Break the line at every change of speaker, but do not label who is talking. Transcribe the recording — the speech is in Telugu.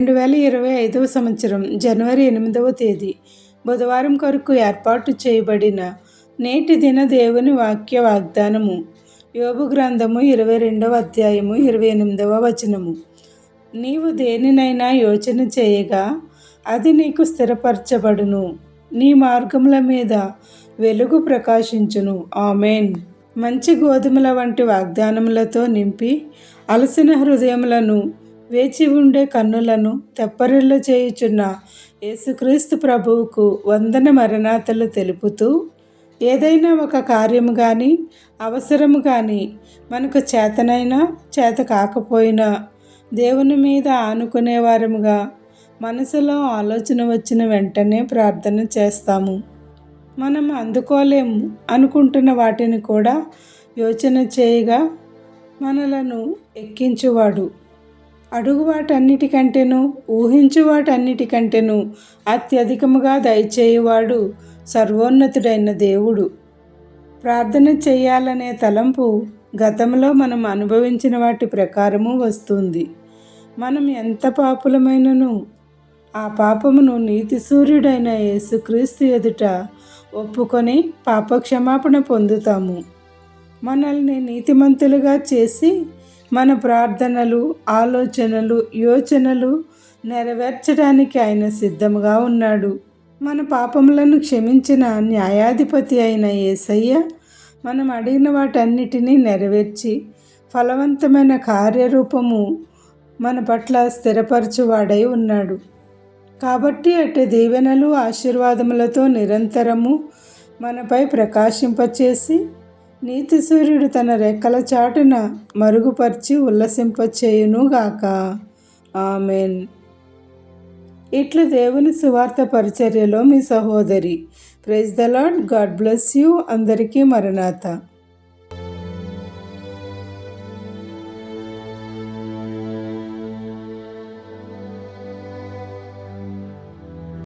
రెండు వేల ఇరవై ఐదవ సంవత్సరం జనవరి ఎనిమిదవ తేదీ బుధవారం కొరకు ఏర్పాటు చేయబడిన నేటి దిన దేవుని వాక్య వాగ్దానము. యోగు గ్రంథము ఇరవై రెండవ అధ్యాయము ఇరవై ఎనిమిదవ వచనము. నీవు దేనినైనా యోచన చేయగా అది నీకు స్థిరపరచబడును. నీ మార్గముల మీద వెలుగు ప్రకాశించును. ఆమెన్. మంచి గోధుమల వంటి వాగ్దానములతో నింపి అలసిన హృదయములను వేచి ఉండే కన్నులను తెప్పరిల్ల చేయుచున్న యేసుక్రీస్తు ప్రభువుకు వందన మరణాతలు తెలుపుతూ ఏదైనా ఒక కార్యము కానీ అవసరము కానీ మనకు చేతనైనా చేత కాకపోయినా దేవుని మీద ఆనుకునేవారముగా మనసులో ఆలోచన వచ్చిన వెంటనే ప్రార్థన చేస్తాము. మనం అందుకోలేము అనుకుంటున్న వాటిని కూడా యోచన చేయగా మనలను ఎక్కించువాడు. అడుగు వాటన్నిటికంటేను ఊహించు వాటన్నిటికంటేను అత్యధికముగా దయచేయువాడు సర్వోన్నతుడైన దేవుడు. ప్రార్థన చేయాలనే తలంపు గతంలో మనం అనుభవించిన వాటి ప్రకారము వస్తుంది. మనం ఎంత పాపులమైనను ఆ పాపమును నీతి సూర్యుడైన యేసుక్రీస్తు ఎదుట ఒప్పుకొని పాపక్షమాపణ పొందుతాము. మనల్ని నీతిమంతులుగా చేసి మన ప్రార్థనలు ఆలోచనలు యోచనలు నెరవేర్చడానికి ఆయన సిద్ధముగా ఉన్నాడు. మన పాపములను క్షమించిన న్యాయాధిపతి అయిన ఏసయ్య మనం అడిగిన వాటన్నిటినీ నెరవేర్చి ఫలవంతమైన కార్యరూపము మన పట్ల స్థిరపరచువాడై ఉన్నాడు. కాబట్టి అటు దీవెనలు ఆశీర్వాదములతో నిరంతరము మనపై ప్రకాశింపచేసి నీతి సూర్యుడు తన రెక్కల చాటున మరుగుపరిచి ఉల్లసింపచేయునుగాక. ఆమెన్. ఇట్లు దేవుని సువార్త పరిచర్యలో మీ సహోదరి. Praise the lord God bless you. అందరికీ మరణాత.